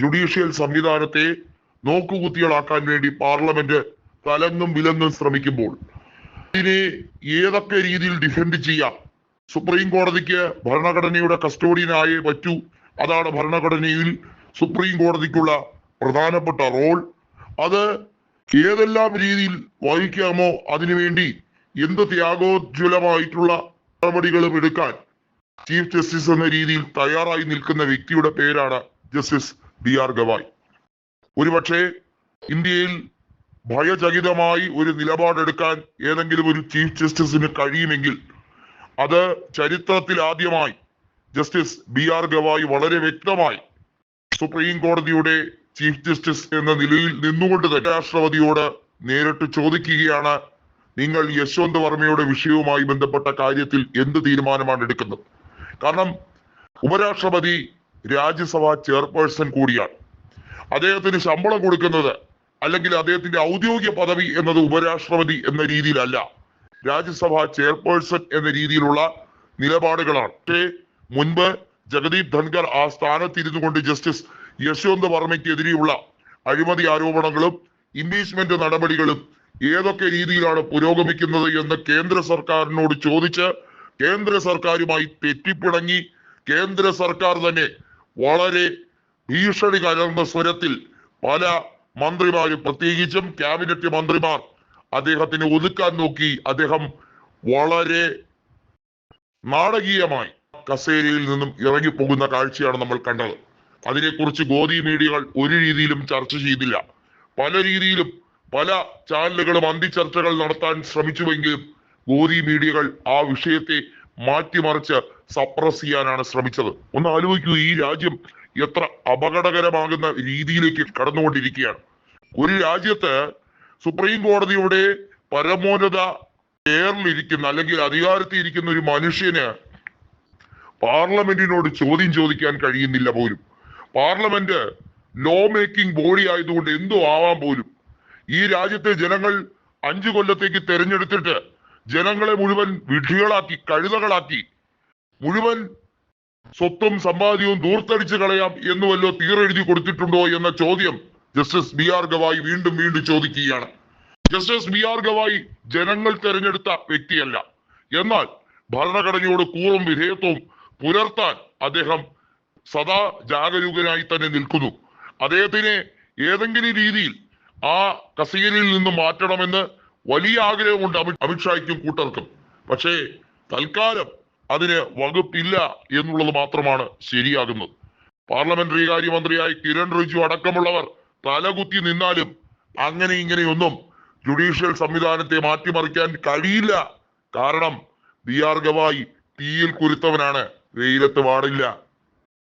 Judicial സംവിധാനത്തെ നോക്കുകുത്തികളാക്കാൻ വേണ്ടി parliament തലങ്ങും വിലങ്ങും ശ്രമിക്കുമ്പോൾ ഇതിനെ ഏതൊക്കെ രീതിയിൽ ഡിഫെൻഡ് ചെയ്യാം? സുപ്രീം കോടതിക്ക് ഭരണഘടനയുടെ കസ്റ്റോഡിയനായേ പറ്റൂ. അതാണ് ഭരണഘടനയിൽ സുപ്രീം കോടതിക്കുള്ള പ്രധാനപ്പെട്ട റോൾ അത് ഏതെല്ലാം രീതിയിൽ വഹിക്കാമോ അതിനുവേണ്ടി എന്ത് ത്യാഗോജ്വലമായിട്ടുള്ള നടപടികളും എടുക്കാൻ ചീഫ് ജസ്റ്റിസ് എന്ന രീതിയിൽ തയ്യാറായി നിൽക്കുന്ന വ്യക്തിയുടെ പേരാണ് ജസ്റ്റിസ് ബി ആർ ഗവായ്. ഒരുപക്ഷെ ഇന്ത്യയിൽ ഭയചകിതമായി ഒരു നിലപാടെടുക്കാൻ ഏതെങ്കിലും ഒരു ചീഫ് ജസ്റ്റിസിന് കഴിയുമെങ്കിൽ അത് ചരിത്രത്തിൽ ആദ്യമായി ജസ്റ്റിസ് ബി ആർ ഗവായ് വളരെ വ്യക്തമായി സുപ്രീം കോടതിയുടെ ചീഫ് ജസ്റ്റിസ് എന്ന നിലയിൽ നിന്നുകൊണ്ട് തന്നെ രാഷ്ട്രപതിയോട് നേരിട്ട് ചോദിക്കുകയാണ് നിങ്ങൾ യശ്വന്ത് വർമ്മയുടെ വിഷയവുമായി ബന്ധപ്പെട്ട കാര്യത്തിൽ എന്ത് തീരുമാനമാണ് എടുക്കുന്നത്? കാരണം ഉപരാഷ്ട്രപതി രാജ്യസഭാ ചെയർപേഴ്സൺ കൂടിയാണ്. അദ്ദേഹത്തിന് ശമ്പളം കൊടുക്കുന്നത് അല്ലെങ്കിൽ അദ്ദേഹത്തിന്റെ ഔദ്യോഗിക പദവി എന്നത് ഉപരാഷ്ട്രപതി എന്ന രീതിയിലല്ല. രാജ്യസഭാ ചെയർപേഴ്സൺ എന്ന രീതിയിലുള്ള നിലപാടുകളാണ്. പക്ഷേ മുൻപ് ജഗദീപ് ധൻകർ ആ സ്ഥാനത്ത് ഇരുന്നു കൊണ്ട് ജസ്റ്റിസ് യശ്വന്ത് വർമ്മയ്ക്കെതിരെയുള്ള അഴിമതി ആരോപണങ്ങളും ഇംപീച്ച്മെന്റ് നടപടികളും ഏതൊക്കെ രീതിയിലാണ് പുരോഗമിക്കുന്നത് എന്ന് കേന്ദ്ര സർക്കാരിനോട് ചോദിച്ച് കേന്ദ്ര സർക്കാരുമായി തെറ്റിപ്പിണങ്ങി കേന്ദ്ര സർക്കാർ തന്നെ വളരെ ഭീഷണി കലർന്ന സ്വരത്തിൽ പല മന്ത്രിമാരും പ്രത്യേകിച്ചും ക്യാബിനറ്റ് മന്ത്രിമാർ അദ്ദേഹത്തിന് ഒതുക്കാൻ നോക്കി. അദ്ദേഹം വളരെ നാടകീയമായി കസേരയിൽ നിന്നും ഇറങ്ങിപ്പോകുന്ന കാഴ്ചയാണ് നമ്മൾ കണ്ടത്. അതിനെക്കുറിച്ച് ഗോദി മീഡിയകൾ ഒരു രീതിയിലും ചർച്ച ചെയ്തില്ല. പല രീതിയിലും പല ചാനലുകളും അന്തി ചർച്ചകൾ നടത്താൻ ശ്രമിച്ചുവെങ്കിലും ഗോദി മീഡിയകൾ ആ വിഷയത്തെ മാറ്റിമറിച്ച് സപ്രസ് ചെയ്യാനാണ് ശ്രമിച്ചത്. ഒന്ന് ആലോചിക്കൂ ഈ രാജ്യം എത്ര അപകടകരമാകുന്ന രീതിയിലേക്ക് കടന്നുകൊണ്ടിരിക്കുകയാണ്. ഒരു രാജ്യത്ത് സുപ്രീം കോടതിയുടെ പരമോന്നത ചെയറിലിരിക്കുന്ന അല്ലെങ്കിൽ അധികാരത്തിൽ ഇരിക്കുന്ന ഒരു മനുഷ്യന് പാർലമെന്റിനോട് ചോദ്യം ചോദിക്കാൻ കഴിയുന്നില്ല പോലും. പാർലമെന്റ് ലോ മേക്കിംഗ് ബോഡി ആയതുകൊണ്ട് എന്തോ ആവാൻ പോലും. ഈ രാജ്യത്തെ ജനങ്ങൾ അഞ്ചു കൊല്ലത്തേക്ക് തെരഞ്ഞെടുത്തിട്ട് ജനങ്ങളെ മുഴുവൻ വിഡ്ഢികളാക്കി കഴുതകളാക്കി മുഴുവൻ സ്വത്തും സമ്പാദ്യവും ദൂർത്തടിച്ചു കളയാം എന്ന് വല്ലോ തീരെഴുതി കൊടുത്തിട്ടുണ്ടോ എന്ന ചോദ്യം ജസ്റ്റിസ് ബി ആർ ഗവായി വീണ്ടും വീണ്ടും ചോദിക്കുകയാണ്. ജസ്റ്റിസ് ബി ആർ ഗവായി ജനങ്ങൾ തെരഞ്ഞെടുത്ത വ്യക്തിയല്ല. എന്നാൽ ഭരണഘടനയോട് കൂറും വിധേയത്വവും പുലർത്താൻ അദ്ദേഹം സദാ ജാഗരൂകനായി തന്നെ നിൽക്കുന്നു. അദ്ദേഹത്തിനെ ഏതെങ്കിലും രീതിയിൽ ആ കസേരയിൽ നിന്ന് മാറ്റണമെന്ന് വലിയ ആഗ്രഹമുണ്ട് അമിത് അമിത്ഷായ്ക്കും കൂട്ടർക്കും. പക്ഷേ തൽക്കാലം അതിന് വകുപ്പില്ല എന്നുള്ളത് മാത്രമാണ് ശരിയാകുന്നത്. പാർലമെന്ററി കാര്യമന്ത്രിയായി കിരൺ റിജു അടക്കമുള്ളവർ തലകുത്തി നിന്നാലും അങ്ങനെ ഇങ്ങനെയൊന്നും ജുഡീഷ്യൽ സംവിധാനത്തെ മാറ്റിമറിക്കാൻ കഴിയില്ല. കാരണം ബി ആർ ഗവായി തീയിൽ കുരുത്തവനാണ്. വെയിലത്ത് പാടില്ല